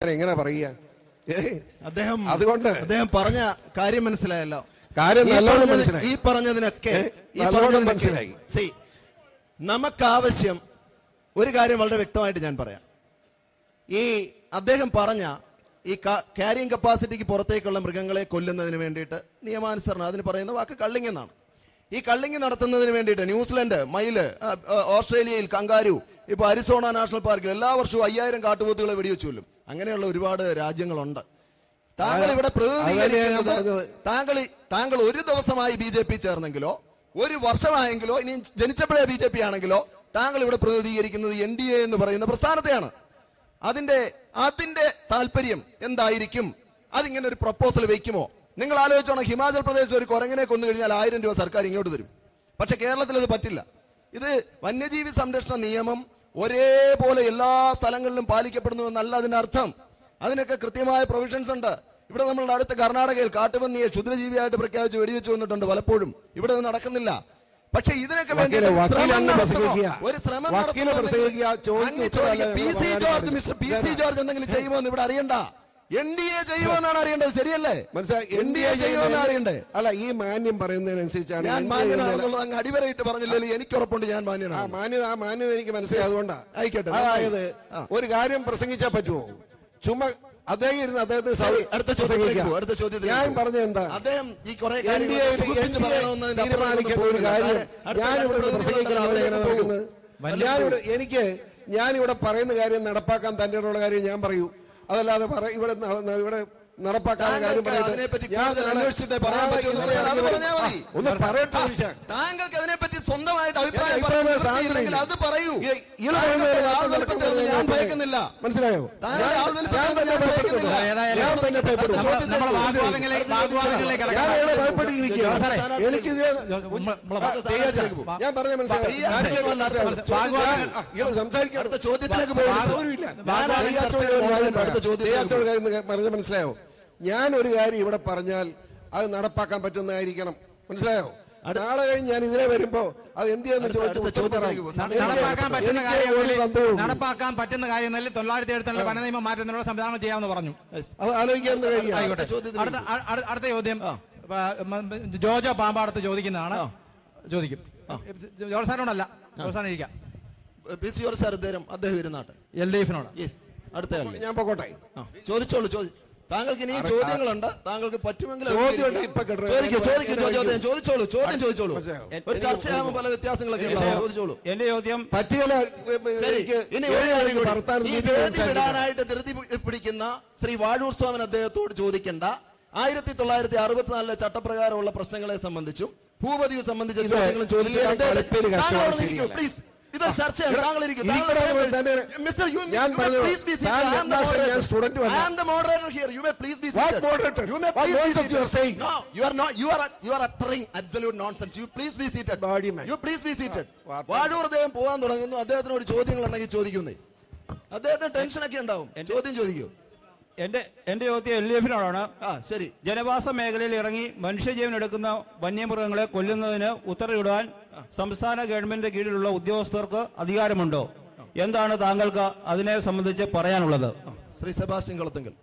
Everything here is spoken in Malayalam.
എങ്ങനെ പറയുക അദ്ദേഹം അതുകൊണ്ട് അദ്ദേഹം പറഞ്ഞ കാര്യം മനസ്സിലായല്ലോ കാര്യം നല്ലോണം മനസ്സിലായി. ഈ പറഞ്ഞതിനൊക്കെ നല്ലോണം മനസ്സിലായി. സി നമുക്കാവശ്യം ഒരു കാര്യം വളരെ വ്യക്തമായിട്ട് ഞാൻ പറയാം ഈ അദ്ദേഹം പറഞ്ഞ ഈ ക്യാരിങ് കപ്പാസിറ്റിക്ക് പുറത്തേക്കുള്ള മൃഗങ്ങളെ കൊല്ലുന്നതിന് വേണ്ടിയിട്ട് നിയമാനുസരണം അതിന് പറയുന്ന വാക്ക് കള്ളിങ് എന്നാണ് ഈ കള്ളിങ് നടത്തുന്നതിന് വേണ്ടിയിട്ട് ന്യൂസിലൻഡ് മയിൽ ഓസ്ട്രേലിയയിൽ കങ്കാരു ഇപ്പൊ അരിസോണ നാഷണൽ പാർക്കിൽ എല്ലാ വർഷവും അയ്യായിരം കാട്ടുപോത്തുകളെ വെടിവെച്ചു കൊല്ലും അങ്ങനെയുള്ള ഒരുപാട് രാജ്യങ്ങളുണ്ട്. താങ്കൾ ഇവിടെ പ്രതിനിധീകരിക്കുന്നത് താങ്കൾ താങ്കൾ ഒരു ദിവസമായി ബി ജെ പി ചേർന്നെങ്കിലോ ഒരു വർഷമായെങ്കിലോ ഇനി ജനിച്ചപ്പോഴേ ബി ജെ പി ആണെങ്കിലോ താങ്കൾ ഇവിടെ പ്രതിനിധീകരിക്കുന്നത് എൻ ഡി എ എന്ന് പറയുന്ന പ്രസ്ഥാനത്തെയാണ്. അതിന്റെ അതിന്റെ താല്പര്യം എന്തായിരിക്കും? അതിങ്ങനെ ഒരു പ്രപ്പോസൽ വെക്കുമോ? നിങ്ങൾ ആലോചിച്ചോണം ഹിമാചൽ പ്രദേശിൽ ഒരു കുരങ്ങിനെ കൊന്നു കഴിഞ്ഞാൽ ആയിരം രൂപ സർക്കാർ ഇങ്ങോട്ട് തരും. പക്ഷെ കേരളത്തിൽ അത് പറ്റില്ല. ഇത് വന്യജീവി സംരക്ഷണ നിയമം ഒരേപോലെ എല്ലാ സ്ഥലങ്ങളിലും പാലിക്കപ്പെടുന്നു എന്നല്ല അതിന്റെ അർത്ഥം. അതിനൊക്കെ കൃത്യമായ പ്രൊവിഷൻസ് ഉണ്ട്. ഇവിടെ നമ്മളുടെ അടുത്ത കർണാടകയിൽ കാട്ടുപന്നിയെ ക്ഷുദ്രജീവിയായിട്ട് പ്രഖ്യാപിച്ച് വെടിവെച്ച് വന്നിട്ടുണ്ട് പലപ്പോഴും. ഇവിടെ അത് നടക്കുന്നില്ല. പക്ഷെ ഇതിനൊക്കെ വേണ്ടി ഒരു ശ്രമം. P C George mister P C George എന്തെങ്കിലും ചെയ്യുമോ എന്ന് ഇവിടെ അറിയണ്ട. എൻ ഡി എ ചെയ്യുമെന്നാണ് അറിയേണ്ടത്. ശരിയല്ലേ? മനസ്സിലായി? എൻ ഡി എ ചെയ്യുമെന്ന് അറിയണ്ടേ അല്ല ഈ മാന്യം പറയുന്നതിനനുസരിച്ചാണ് ഞാൻ മാന്യനാണെന്നുള്ളത് അങ്ങ് അടിവരയിട്ട് പറഞ്ഞില്ലെങ്കിൽ എനിക്ക് ഉറപ്പുണ്ട് ഞാൻ ആ മാന്യനാണ് മാന്യത ആ മാന്യത എനിക്ക് മനസ്സിലായി. അതുകൊണ്ടാ. ആയിക്കോട്ടെ. അതായത് ഒരു കാര്യം പ്രസംഗിച്ചാൽ പറ്റുമോ? ചുമ അദ്ദേഹം ഇരുന്ന് അദ്ദേഹത്തിന് അടുത്ത ചോദ്യം. അടുത്ത ചോദ്യത്തിൽ ഞാൻ. പറഞ്ഞ എന്താ? അദ്ദേഹം ഈ കുറെ തീരുമാനിക്കേണ്ട ഒരു കാര്യം ഞാനിവിടെ പ്രസംഗിക്കുന്നത്. ഞാനിവിടെ എനിക്ക് ഞാനിവിടെ പറയുന്ന കാര്യം നടപ്പാക്കാൻ തന്നെയുള്ള കാര്യം ഞാൻ പറയൂ. അതല്ലാതെ പറ- ഇവിടെ ഇവിടെ നടപ്പാക്കാൻ കാര്യം പറയട്ടെ. ഞാൻ അന്വേഷിച്ചിട്ടേ പറയാൻ ഒന്ന് പറയട്ടെ. താങ്കൾക്ക് അതിനെപ്പറ്റി സ്വന്തമായിട്ട് അഭിപ്രായം അത് പറയൂ. ഞാൻ ഭയക്കുന്നില്ല. മനസ്സിലായോ? എനിക്ക്. ഞാൻ പറഞ്ഞ മനസ്സിലായോ? സംസാരിക്കാൻ അടുത്ത ചോദ്യത്തിലേക്ക് പോകാൻ അടുത്ത ചോദ്യം പറഞ്ഞ മനസ്സിലായോ ഞാൻ ഒരു കാര്യം ഇവിടെ പറഞ്ഞാൽ അത് നടപ്പാക്കാൻ പറ്റുന്നതായിരിക്കണം. മനസ്സിലായോ? നാളെ കഴിഞ്ഞ് ഞാൻ ഇതിനെ വരുമ്പോ അത് എന്ത് ചെയ്യുന്നു ചോദിച്ചു നടപ്പാക്കാൻ പറ്റുന്ന കാര്യം നടപ്പാക്കാൻ പറ്റുന്ന തൊള്ളായിരത്തി എഴുപത്തിരണ്ടിലെ വന നിയമം മാറ്റുന്നതിനുള്ള സംവിധാനം ചെയ്യാമെന്ന് പറഞ്ഞു. അത് ആലോചിക്കാൻ ആയിക്കോട്ടെ. അടുത്ത ചോദ്യം. ജോജോ പാമ്പാടത്ത് ചോദിക്കുന്നതാണ്. ചോദിക്കും. ജോർജ് സാറിനോടല്ല. ജോർജ് സാറിന് ഇരിക്കാം. പി സി ജോർജ് സാർ അദ്ദേഹം അദ്ദേഹം ഇരുന്നാട്ടെ. L D എഫിനോട്. അടുത്ത ഞാൻ പൊക്കോട്ടെ ചോദിച്ചോളൂ ചോദി താങ്കൾക്ക് ഇനിയും ചോദ്യങ്ങളുണ്ട്. താങ്കൾക്ക് പറ്റുമെങ്കിൽ ചോദിച്ചോളൂ ചോദ്യം ചോദിച്ചോളൂ. ഒരു ചർച്ചയാകുമ്പോൾ പല വ്യത്യാസങ്ങളൊക്കെ ഉണ്ടാവും. ചോദിച്ചോളൂ. എന്റെ ചോദ്യം സംസാരിക്കാം. വിടാനായിട്ട് ധൃതി പിടിക്കുന്ന ശ്രീ വാഴൂർ സ്വാമൻ അദ്ദേഹത്തോട് ചോദിക്കേണ്ട. ആയിരത്തി തൊള്ളായിരത്തി അറുപത്തിനാലിലെ ചട്ടപ്രകാരമുള്ള പ്രശ്നങ്ങളെ സംബന്ധിച്ചും ഭൂപതിയെ സംബന്ധിച്ച ചോദ്യങ്ങളും ചോദിക്കുക ഈ ൂർദയം പോകാൻ തുടങ്ങുന്നു. അദ്ദേഹത്തിനോട് ചോദ്യങ്ങൾ ഉണ്ടെങ്കിൽ ചോദിക്കുന്നേ. അദ്ദേഹത്തിന് ടെൻഷൻ ഒക്കെ ഉണ്ടാവും. ചോദ്യം ചോദിക്കൂ. എന്റെ എന്റെ ചോദ്യം എൽ ഡി എഫിനോടാണ്. ശരി. ജനവാസ മേഖലയിൽ ഇറങ്ങി മനുഷ്യജീവൻ എടുക്കുന്ന വന്യമൃഗങ്ങളെ കൊല്ലുന്നതിന് ഉത്തരവിടാൻ സംസ്ഥാന ഗവൺമെന്റിന്റെ കീഴിലുള്ള ഉദ്യോഗസ്ഥർക്ക് അധികാരമുണ്ടോ? എന്താണ് താങ്കൾക്ക് അതിനെ സംബന്ധിച്ച് പറയാനുള്ളത്? ശ്രീ സെബാസ്റ്റ്യൻ കളത്തുങ്കൽ